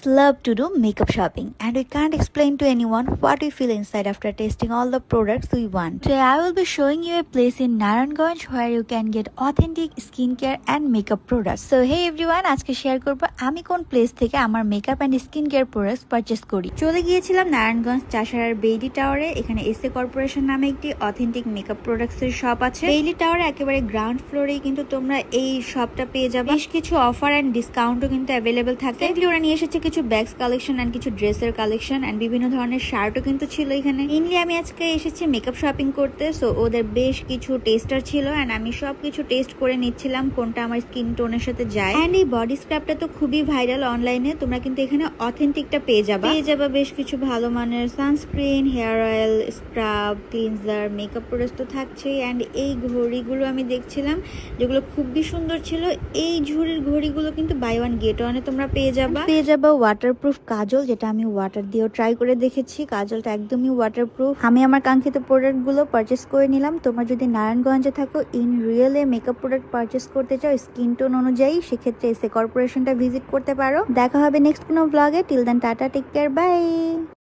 us love to do makeup shopping and we can't explain to anyone what we feel inside after tasting all the products we want. Today I will be showing you a place in Naranganj where you can get authentic skincare and makeup products. So hey everyone আজকে share করব আমি কোন place থেকে আমার makeup and skin care products purchase করি চলে গিয়েছিলাম Narayanganj চাষারার Bailey টাওয়ারে এখানে এসএ কর্পোরেশন নামে একটি অথেন্টিক মেকআপ প্রোডাক্টস এর শপ আছে বেইলি টাওয়ারে একেবারে গ্রাউন্ড ফ্লোরেই কিন্তু তোমরা এই শপটা পেয়ে যাবে বেশ কিছু অফার অ্যান্ড ডিসকাউন্টও কিন্তু অ্যাভেলেবেল থাকে ওরা নিয়ে এসেছে কিছু ব্যাগস কালেকশন অ্যান্ড কিছু ড্রেসের কালেকশন অ্যান্ড বিভিন্ন ধরনের শার্টও কিন্তু ছিল এখানে। মেনলি আমি আজকে এসেছি মেকআপ শপিং করতে সো ওদের বেশ কিছু টেস্টার ছিল অ্যান্ড আমি সব কিছু টেস্ট করে নিচ্ছিলাম কোনটা আমার স্কিন টোনের সাথে যায়। অ্যান্ড এই বডি স্ক্রাবটা তো খুবই ভাইরাল অনলাইনে তোমরা কিন্তু এখানে অথেন্টিকটা পেয়ে যাবে। পেয়ে যাবে বেশ কিছু ভালো মানের sunscreen hair oil scrub cleanser makeup product তো থাকছেই। অ্যান্ড এই ঘড়িগুলো আমি দেখছিলাম, যেগুলো খুবই সুন্দর ছিল, এই ঝুড়ির ঘড়িগুলো কিন্তু বাই ওয়ান গেট ওয়ানে তোমরা পেয়ে যাবা। পেয়ে যাবা ওয়াটারপ্রুফ কাজল, যেটা আমি ওয়াটার দিয়েও ট্রাই করে দেখেছি। কাজলটা একদমই ওয়াটারপ্রুফ আমি আমার কাঙ্ক্ষিত প্রোডাক্টগুলো পারচেস করে নিলাম। তোমরা যদি নারায়ণগঞ্জে থাকো ইন রিয়েলে মেকআপ প্রোডাক্ট পারচেস করতে চাও স্কিন টোন অনুযায়ী, সেক্ষেত্রে এসে কর্পোরেশনটা ভিজিট করতে পারো। দেখা হবে নেক্সট কোনো ব্লগে till then tata take care bye